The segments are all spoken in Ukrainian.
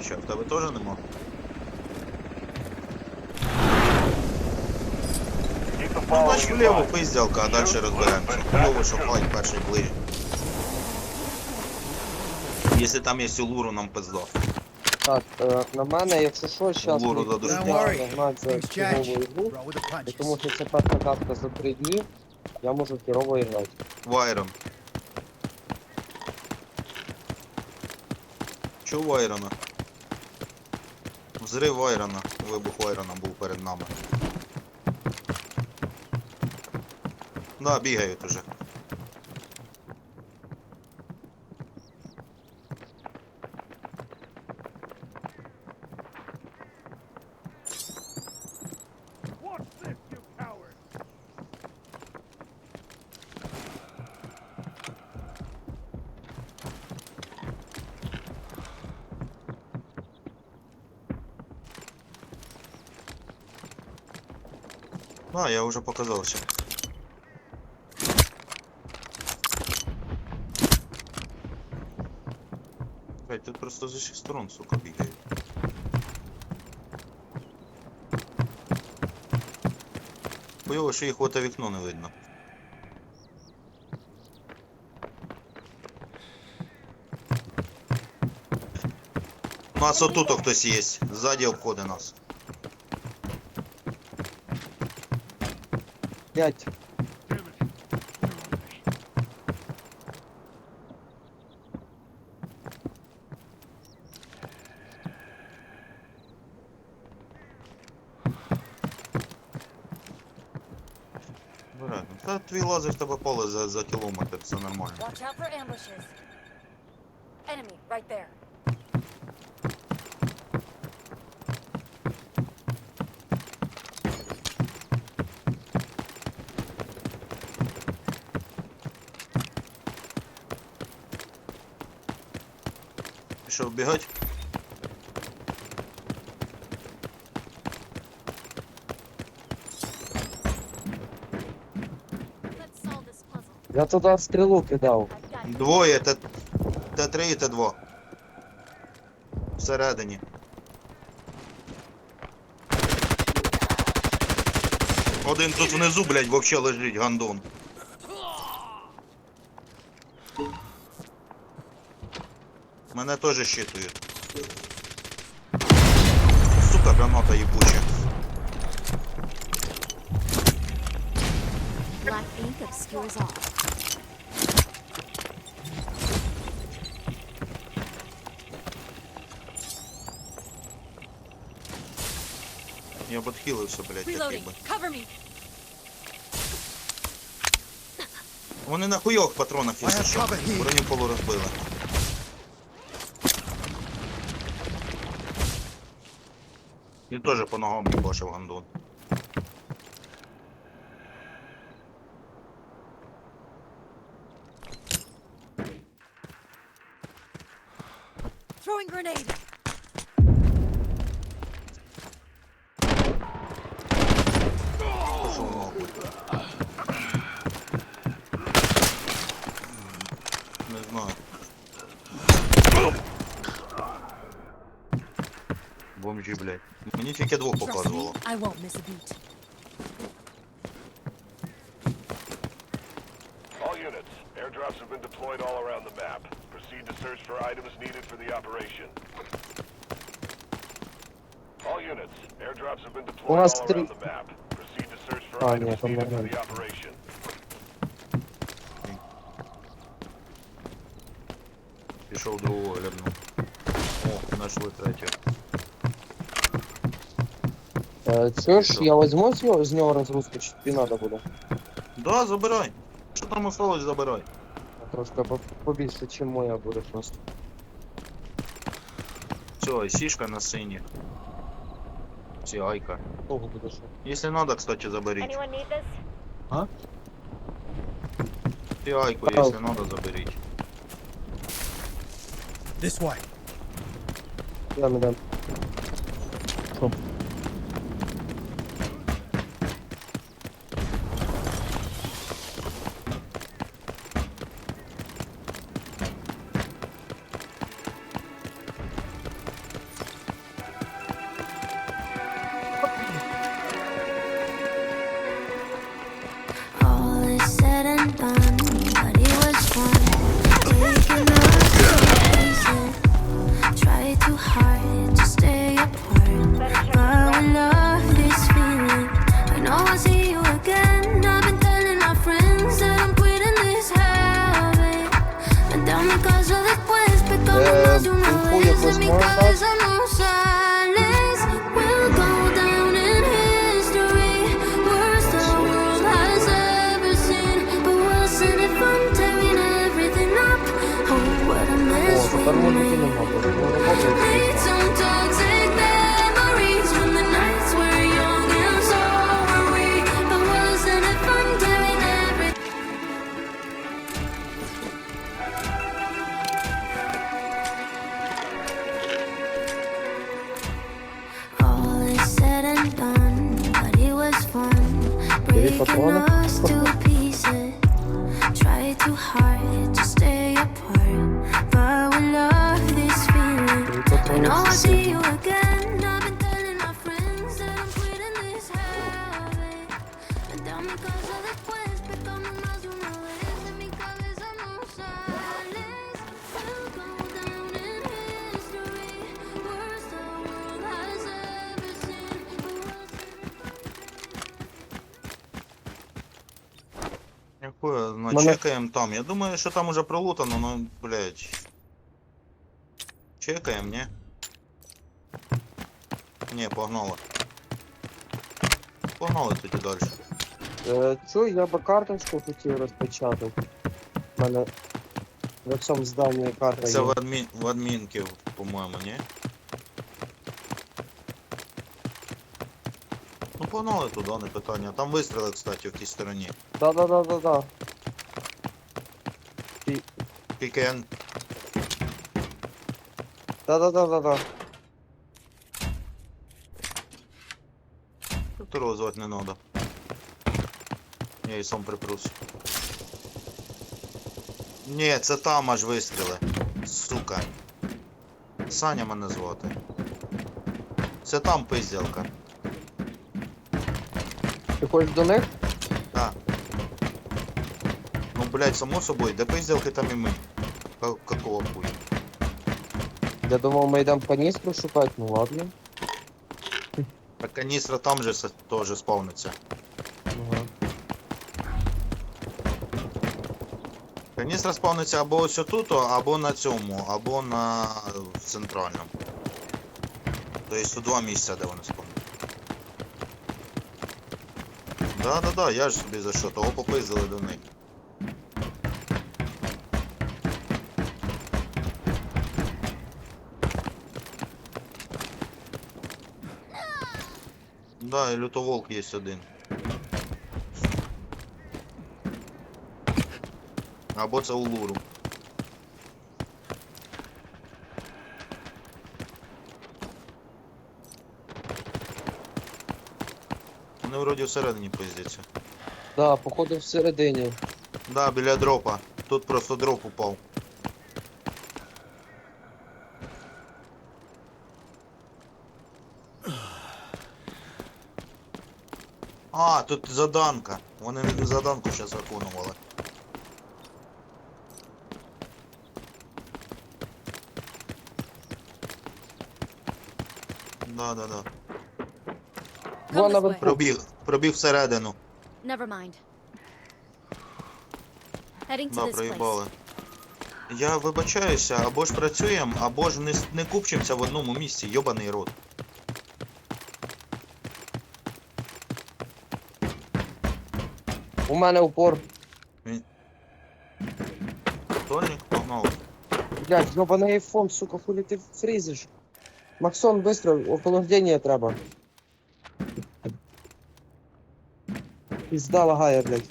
Що, в тебе теж нема? Ну, бач вліво пиздялка, а далі розберемося. Хуйово, що хвать перший ближче. Якщо там є сілуру, нам пизда. Так, е, на мене, якщо що, зараз Луру worry, нагнати за фігову ігру, і тому що це перша катка за три дні, я можу хірово грати. Вайрон. Чо Вайрона? Взрив Айрона. Вибух Айрона був перед нами. Да, бігають уже. А, я уже показал все. Блять, тут просто з усіх сторон, сука, бігають. Хуйово, що їх в оте вікно не видно. У нас отут хтось є, ззаді обходить нас. П'ять. Бере. Та твій лазер в тебе поле за, за кілометр, це нормально. Watch out for ambushes. Enemy right there. Пішов solve. Я туди стрілу кидав. Двоє, Т- Т3 і Т2. Всередині. Один тут внизу, блядь, вообще лежить гандон. Мене теж щитують. Сука, граната їбуча. Black ink obscures all. Я б відхилився, блядь, Reloading. би. Cover me. Вони на хуйових патронах, якщо що. Броню полу розбили. Він теж по ногам їбашив гандон. Throwing grenade. Пішов нахуй. Не знаю. Бомжі, блядь. Мені тільки двох показувало. All units, airdrops have been deployed all around the map. Proceed to search for items needed for the operation. All units, airdrops have been deployed all around the map. Proceed to search for items needed for the operation. Пішов другого глянув. О, знайшли третього. Е, Чуєш, я возьму з нього, з нього розгрузку, чи тобі треба буде? Да, забирай. Що там осталось, забирай. Трошки по- побільше, чим моя буде просто. Все, сішка на сині. Ці айка. Того буде що. Если надо, кстати, заберіть. Anyone need this? Ці айку, Ау. если надо, заберіть. This way. Я не дам. Тепер музики нема, бо ну, робота Якою, ну, Мене- там. Я думаю, що там уже пролутано, ну, блядь. Чекаємо, ні? Ні, погнали. Погнали тоді далі. Е, Чую, я би карточку хотів розпечатати. У мене в цьому зданні карта Це є. в, адмін... в адмінки, по-моєму, ні? Ну погнали туди, не питання. Там вистріли, кстати, в тій стороні. Да-да-да-да-да. Я... Да-да-да-да-да. Второго звати не надо. Я і сам припрусь. Ні, це там аж вистріли. Сука. Саня мене звати. Це там пиздялка. Ти хочеш до них? Так. Ну, блядь, само собою, де пиздялки, там і ми. Ка- Какого хуя? Я думав, ми йдемо каністру шукати, ну ладно. Так каністра там же с- теж спавниться. Ага. Каністра спавниться або ось отут, або на цьому, або на в центральному. Тобто у два місця, де вони спавняться. Да, да, да, я ж собі за що, того попизили до них. Да, і лютоволк є один. Або це улуру. Вони вроді всередині пиздяться. Да, походу всередині. Да, біля дропа. Тут просто дроп упав. А, тут заданка. Вони заданку зараз виконували. Да, да, да. Come Вон this way. Пробіг, пробіг всередину. Never mind. Heading to Да, this place. Я вибачаюся, або ж працюємо, або ж не, с- не купчимося в одному місці, йобаний рот. У мене упор. Тольник погнали. Блядь, ёбаний айфон, сука, хули ти фрізиш? Максон, быстро, охолодження треба. Пізда лагає, блядь.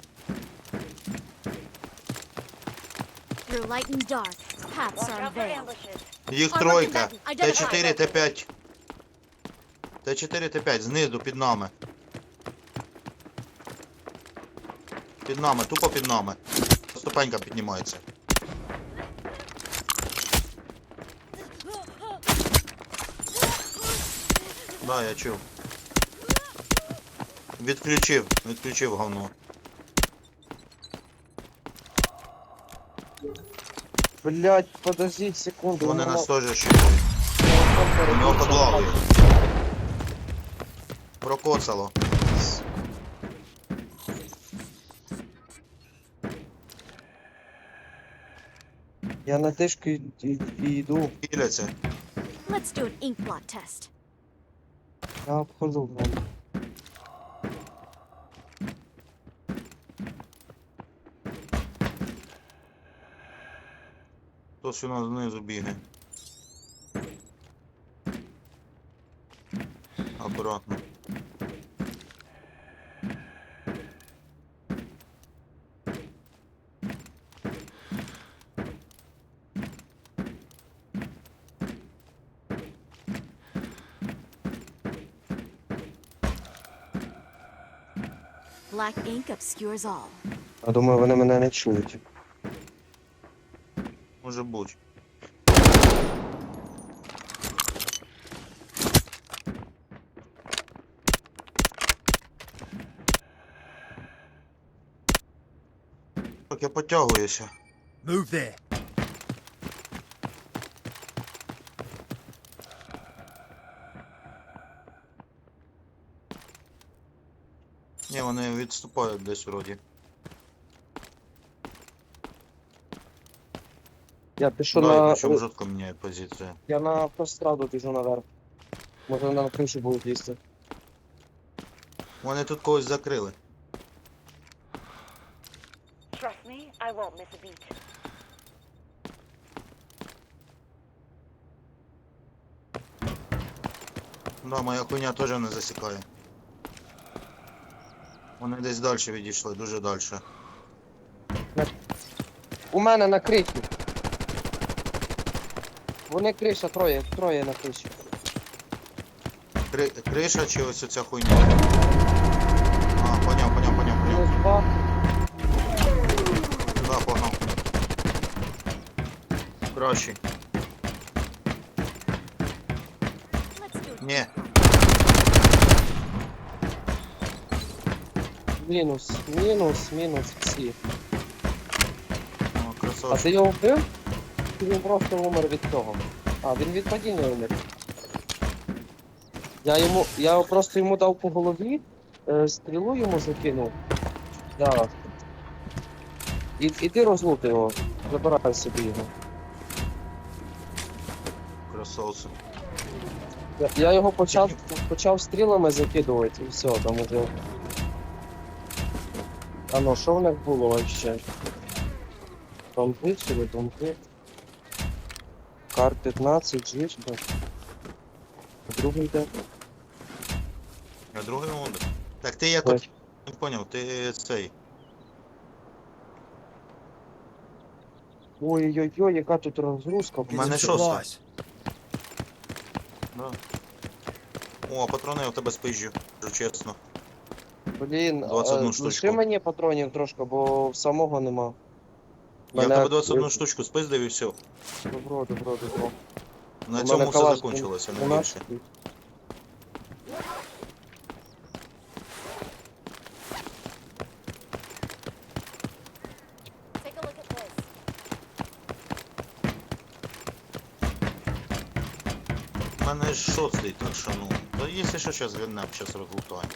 Through light and dark, paths are unveiled. Їх тройка. Т4, Т5. Т4, Т5, знизу, під нами. Під нами, тупо під нами. Ступенька піднімається. Да, я чув. Відключив, відключив говно. Блядь, подождіть секунду. Вони нас теж воно У нього. Прокоцало. Я на тишку й- й- й- йду. Let's do an ink blot test. Я обходу. блядь. Хтось у нас знизу бігає. Акуратно. Black ink obscures all. Я думаю, вони мене не чують. Може бути. Так, я потягуюся. Move there. Ні, вони відступають десь вроді. Я пишу Да, і на. причому жорстко міняють позицію. Я на автостраду біжу наверх. Може на кришу будуть лізти. Вони тут когось закрили. Trust me, I won't miss a beat. Да, моя хуйня теж не засікає. Вони десь далі відійшли, дуже далі. У мене на криші. Вони криша, троє, троє на криші. Кри... Криша чи ось оця хуйня? А, поняв, поняв, поняв, Мінус поняв. два. Да, погнав. Кращий. Ні, Мінус, мінус, мінус, всі. О, А красавчик. ти його вбив? Він просто умер від цього? А, він від падіння умер. Я йому. Я просто йому дав по голові, е, стрілу йому закинув. Да. І, і ти розлути його. Забирай собі його. Красавці. Я, я його почав, почав стрілами закидувати і все, там уже. А ну, що в них було вообще? Томпи чи не томпи? Кар 15, жиш, да. Другий де? А другий онде. Так ти як Ой. Не поняв, ти цей. Ой-ой-ой, яка тут розгрузка. У мене шоста. Да. О, патрони я в тебе спижу, кажу чесно. Блін, 21 а, штучку. лиши мені патронів трошки, бо самого нема. Я в тебе 21 штучку спиздив і все. Добро, добро, добро. На У цьому мене все калаш закончилося, не 12. більше. Take a look at this. У мене ж шостий, так що ну. Та якщо що, зараз гринем, зараз розлутаємо.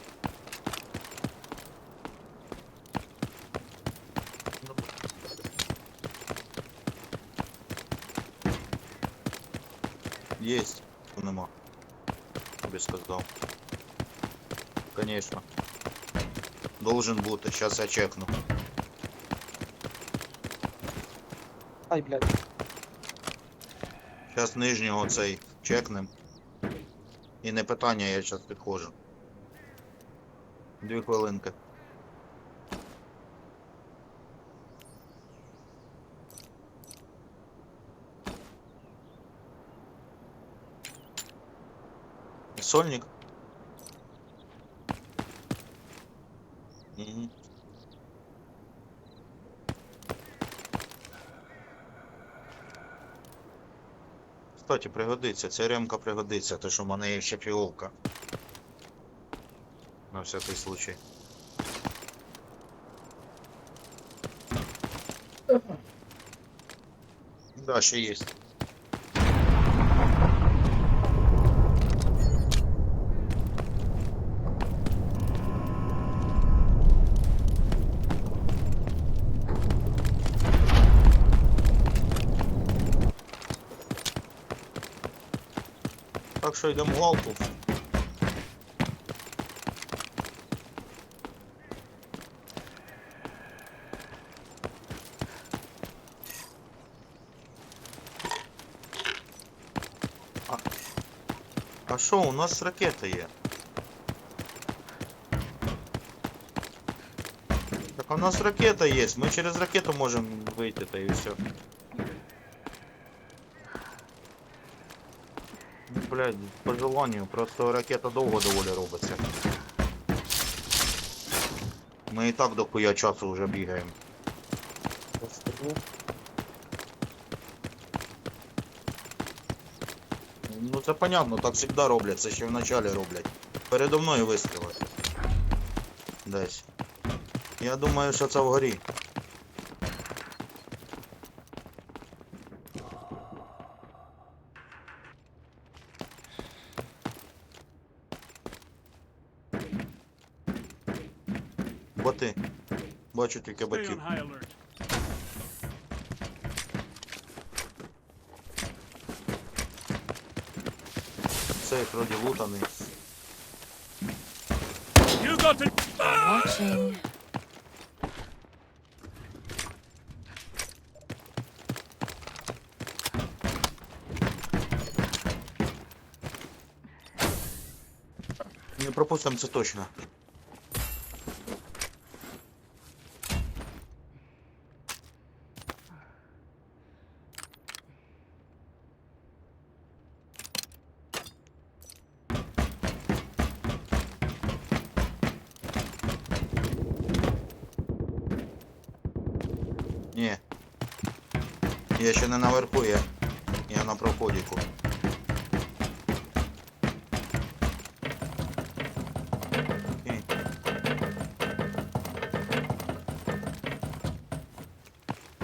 Есть. Нема. Тобі сказав. Конечно. Должен бути, сейчас я чекну. Ай, блядь. Зараз нижнього цей чекнем. І не питання, я зараз підходжу. Дві хвилинки. Сольник? Угу. Кстати, пригодиться, ця ремка пригодиться, те що в мене є ще фіолка. На всякий случай. Да, ще є. що йдемо в галку. А, а у нас ракета есть? Так у нас ракета есть, мы через ракету можем выйти-то и все. Блядь, по желанию, просто ракета довго доволі робиться. Ми і так до хуя часу вже бігаємо. Ну це понятно, так завжди роблять, це ще в началі роблять. Передо мною вистріли. Десь. Я думаю, що це вгорі. Боти. Бачу тільки ботів. Цей вроді лутаний. Watching. Не пропустимо це точно. Ні. Я ще не наверху, я, я на проходіку.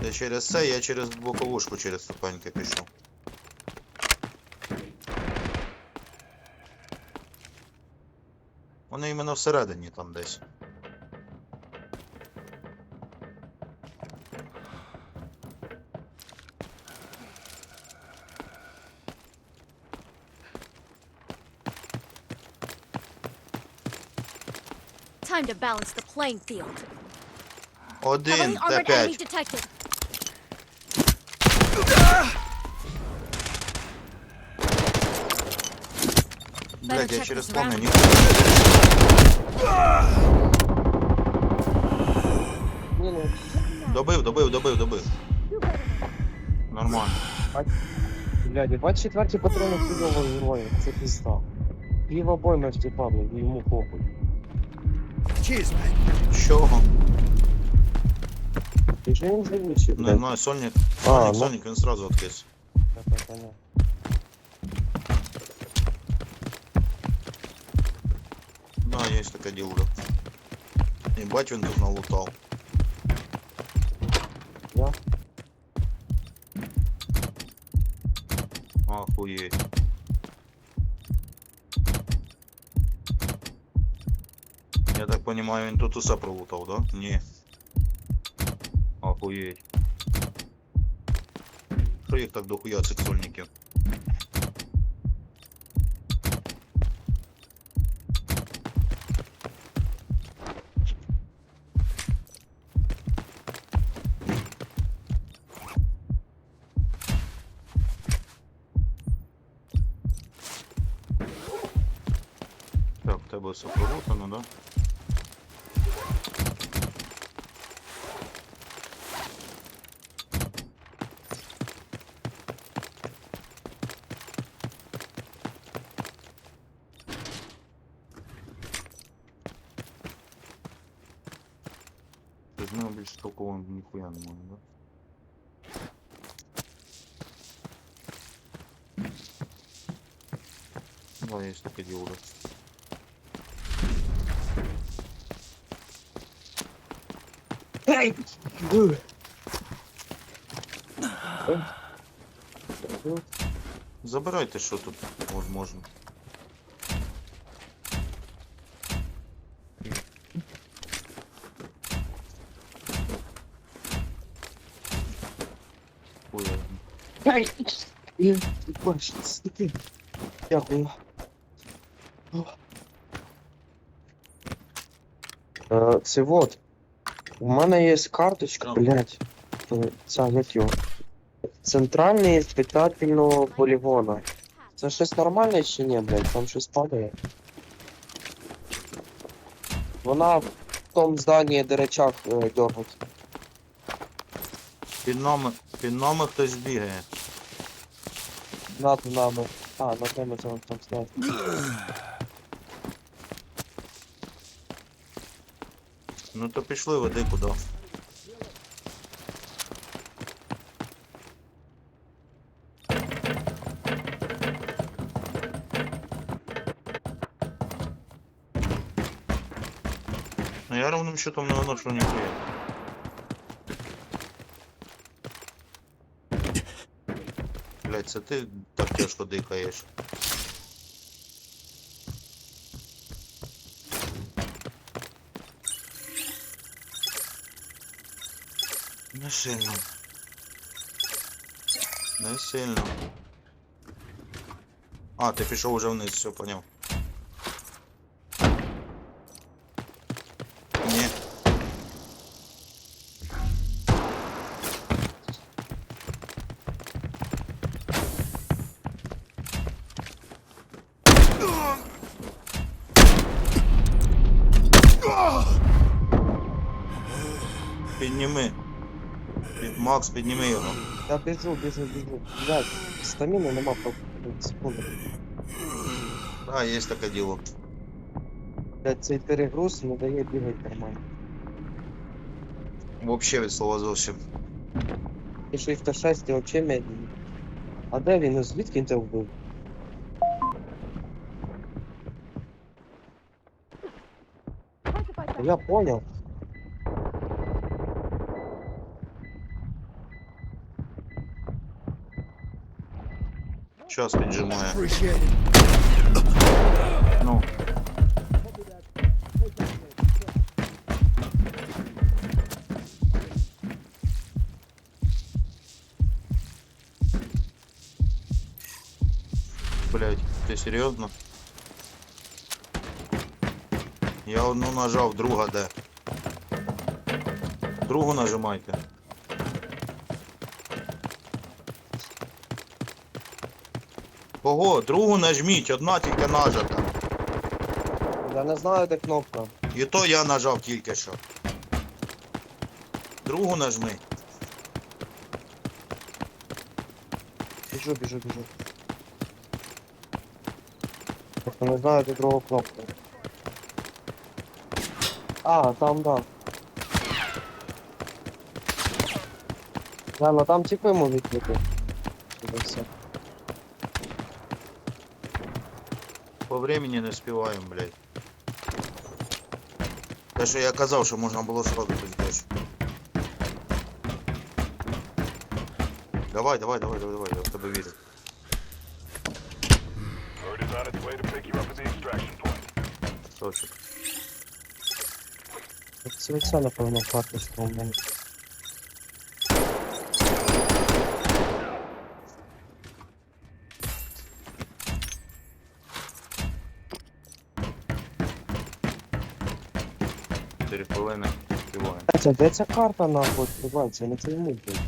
Я через це, я через боковушку через ступеньки пішов. Вони іменно всередині там десь. Time to balance the playing field. Один Heavily armored enemy Т5. detected. Блядь, я через round. не... Мінус. Добив, добив, добив, добив. Нормально. Блядь, 24 патрони хуйово героїв, це пізда. Пів в тіпа, блядь, йому похуй. З чого? Ти ж він живучий, Не блядь. знаю, сольник. А, Сольник, ну. сольник, він сразу откис. Я так понял. Да, є така ділка. Єбать він тут налутав. Я? Охуєть. Понимаю, він тут усе пролутав, да? Ні. Охуєть. Що їх так дохуя цих сольників? Так, тебе все пролутано, да? Ти з нього більш толково ніхуя немає, да? Да, є таке діло. Забирайте, що тут возможно. Хуя. Я бачу, стики. Дякую. Е, Це вот. У мене є карточка, блядь. То Ця як його. Центральний іспитательного полігона. Це щось нормальне чи ні, блядь? Там щось падає. Вона в тому зданні, де речах е, дергать. Під нами, під нами хтось бігає. Над нами. А, над нами це там стоять. Ну то пішли води куди. Ну я ровним счетом не виношу Блять, це ти так тяжко дихаєш. Не сильно. Не сильно. А, ти пішов уже вниз, все поняв. Підніми. Під- Макс, підніми його. Я біжу, біжу, біжу. Блядь, стаміни нема по секунду. Да, є таке діло. Блядь, цей перегруз не дає бігати нормально. Вообще від слова зовсім. І що їх 6 вообще медленно. А де він? Ну, Звідки він тебе вбив? Я понял. Час піджимає. Ну. Блять, ти серйозно? Я одну нажав, друга де? Другу нажимайте. Кого? Другу нажміть, одна тільки нажата. Я не знаю, де кнопка. І то я нажав тільки що. Другу нажми. Біжу, біжу, біжу. Просто не знаю, де друга кнопка. А, там, да. Да, ну там типи можуть бути. Це все. По времени не співаємо, блядь. Те, що я казав, що можна було сразу пиздеш. Давай, давай, давай, давай, давай, я в тебе вірю. Bird is on its way to pick you up at the extraction point. Сочок. Це це, напевно, карточка у мене. Це де ця карта нахуй відкривається? Я не пойму, блядь.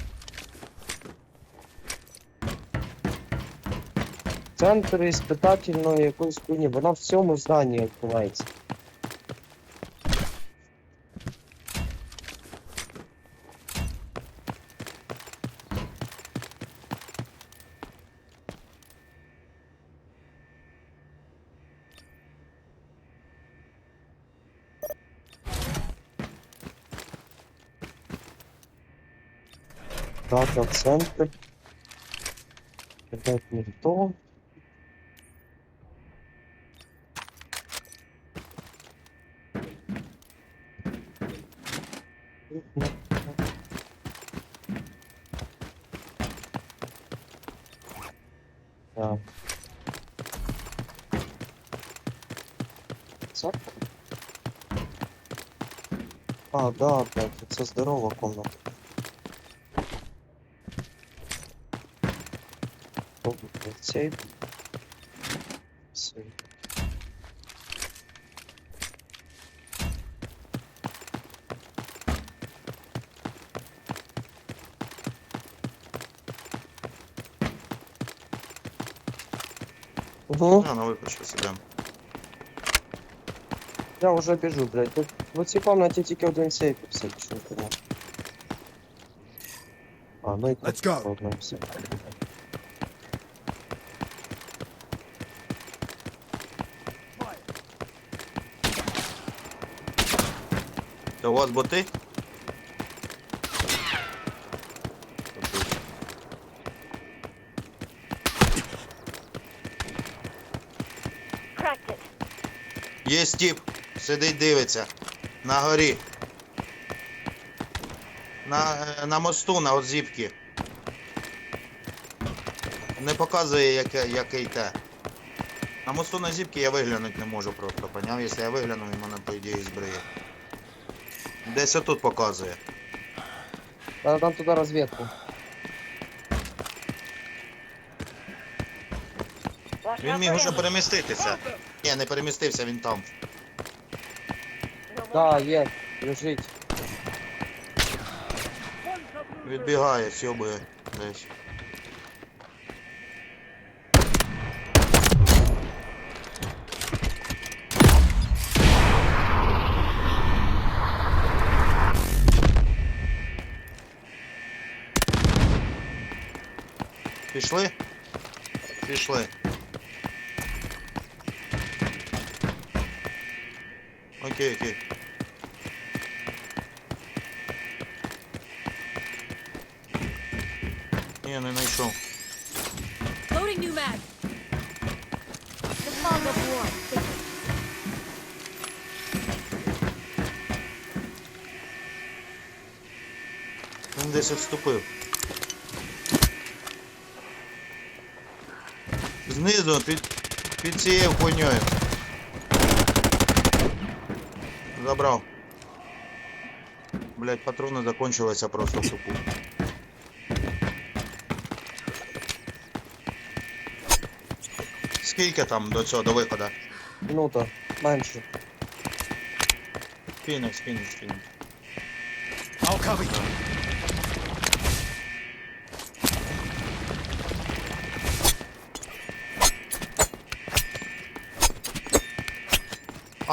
Центр іспитательної якоїсь хуйні, вона в цьому зданні відкривається. Дата центр. Опять не то. Так. А, да, блядь, це здорова комната. цей. Цей. Угу. А, на випічку сидимо. Я вже біжу, блядь. Тут в цій комнаті тільки один сейф і все, що не А, ну і Let's go. Ладно, все. Вас боти? Є стіп, сидить, дивиться. На горі. На, е, на мосту, на отзіпки. Не показує, яке, який те. На мосту на зіпки я виглянути не можу просто, поняв? Якщо я вигляну, він мене по ідеї збриє. Десь отут показує. Надо там туди розвідку. Він міг уже переміститися. Ні, не перемістився, він там. Да, є, лежить. Відбігає, сьобує десь. Пішли? Пішли. Окей, окей. Ні, не знайшов. Loading new mag. The fog of war. Він десь відступив. Знизу, під, під цією хуйньою. Забрав. Блять, патрони закончилися просто в тупу. Скільки там до цього, до виходу? Минута. Менше. Скинув, скинув, скинув. I'll cover you.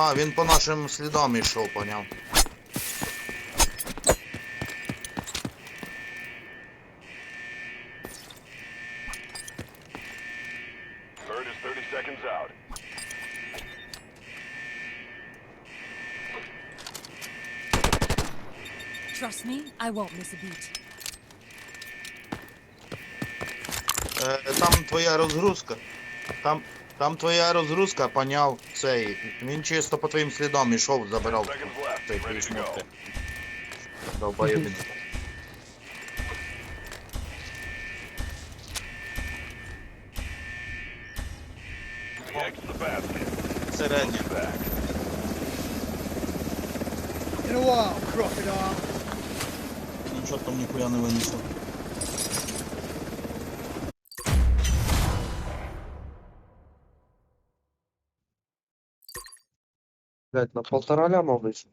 А, він по нашим слідам йшов, поняв. Bird is 30 seconds out. Trust me, I won't miss a beat. Е, там твоя розгрузка. Там, там твоя розгрузка, поняв цей. Він чисто по твоїм слідам ішов, забирав цей Ready Блядь, на полтора ляма вийшов.